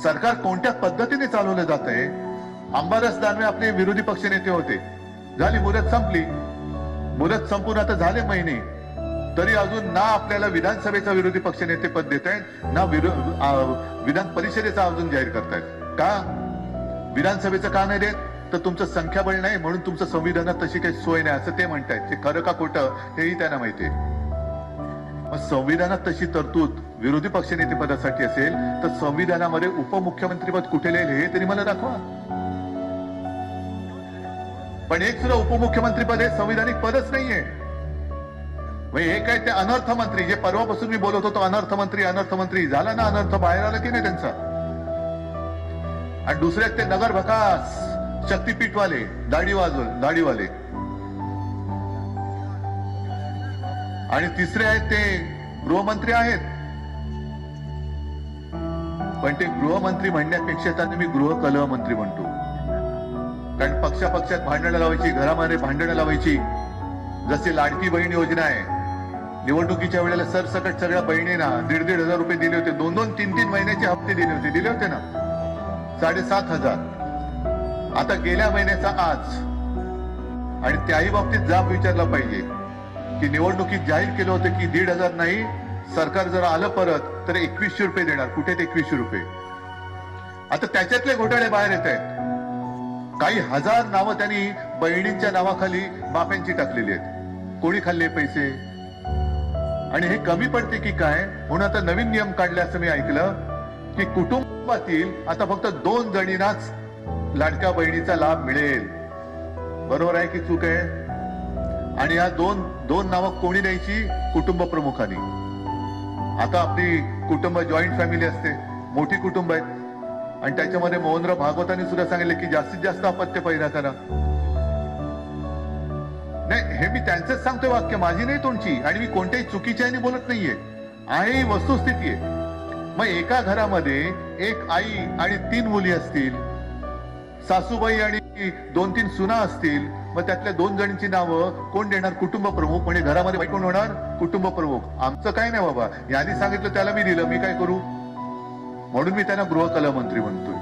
सरकार कोणत्या पद्धतीने चालवलं जात आहे अंबारस दानवे आपले विरोधी पक्ष नेते होते. झाली मुदत संपली. मुदत संपून आता झाले महिने. तरी अजून ना आपल्याला विधानसभेचा विरोधी पक्ष नेते पद देत आहेत ना विधान परिषदेचा अजून जाहीर करतायत. का? विधानसभेचं का नाही देत? तर तुमचं संख्याबळ नाही म्हणून तुमचं संविधानात तशी काही सोय नाही असं ते म्हणतायत. ते खरं का खोटं हेही त्यांना माहितीये मग संविधानात तशी तरतूद विरोधी पक्षनेते पदासाठी असेल तर संविधानामध्ये उपमुख्यमंत्रीपद कुठे लिहिले हे तरी मला दाखवा. पण एक सुद्धा उपमुख्यमंत्रीपद हे संविधानिक पदच नाहीये. हे काय ते अनर्थमंत्री जे परवापासून मी बोलत होतो अनर्थमंत्री अनर्थमंत्री झाला ना अनर्थ बाहेर आला की नाही त्यांचा? आणि दुसरे आहेत ते नगर भकास शक्तीपीठवाले दाढी वाजव दाढीवाले. आणि तिसरे आहेत ते गृहमंत्री आहेत. पण ते गृहमंत्री म्हणण्यापेक्षा त्यांना मी गृहकलह मंत्री म्हणतो. कारण पक्षापक्षात भांडणं लावायची घरामध्ये भांडणं लावायची जसे लाडकी बहीण योजना आहे निवडणुकीच्या वेळेला सरसकट सगळ्या बहिणींना दीड दीड हजार रुपये दिले होते. दोन दोन तीन तीन महिन्याचे हप्ते दिले होते. दिले होते ना? साडेसात हजार. आता गेल्या महिन्याचा आज. आणि त्याही बाबतीत जाब विचारला पाहिजे. की निवडणुकीत जाहीर केलं होतं की दीड हजार नाही सरकार जर आलं परत तर एकवीसशे रुपये देणार. कुठे ते एकवीसशे रुपये? आता त्याच्यातले घोटाळे बाहेर येत आहेत. काही हजार नावं त्यांनी बहिणींच्या नावाखाली माफ्यांची टाकलेली आहेत. कोणी खाल्ले पैसे? आणि हे कमी पडते की काय? म्हणून आता नवीन नियम काढले असं मी ऐकलं की कुटुंबातील आता फक्त दोन जणींनाच लाडक्या बहिणीचा लाभ मिळेल. बरोबर आहे की चूक आहे? आणि या दोन दोन नावं कोणी द्यायची? कुटुंब प्रमुखांनी. आता आपली कुटुंब जॉईंट फॅमिली असते. मोठी कुटुंब आहेत. आणि त्याच्यामध्ये मोहनराव भागवतांनी सुद्धा सांगितले की जास्तीत जास्त अपत्य पैदा करा. नाही हे मी त्यांचंच सांगतोय वाक्य. माझी नाही तुमची. आणि मी कोणत्याही चुकीच्या बोलत नाहीये. आहे ही वस्तुस्थिती आहे. मग एका घरामध्ये एक आई आणि तीन मुली असतील सासूबाई आणि दोन तीन सुना असतील मग त्यातल्या दोन जणींची नावं कोण देणार? कुटुंब प्रमुख. म्हणजे घरामध्ये बाई कोण होणार? कुटुंब प्रमुख. आमचं काय नाही बाबा. यांनी सांगितलं त्याला मी दिलं. मी काय करू? म्हणून मी त्यांना गृहकला मंत्री म्हणतोय.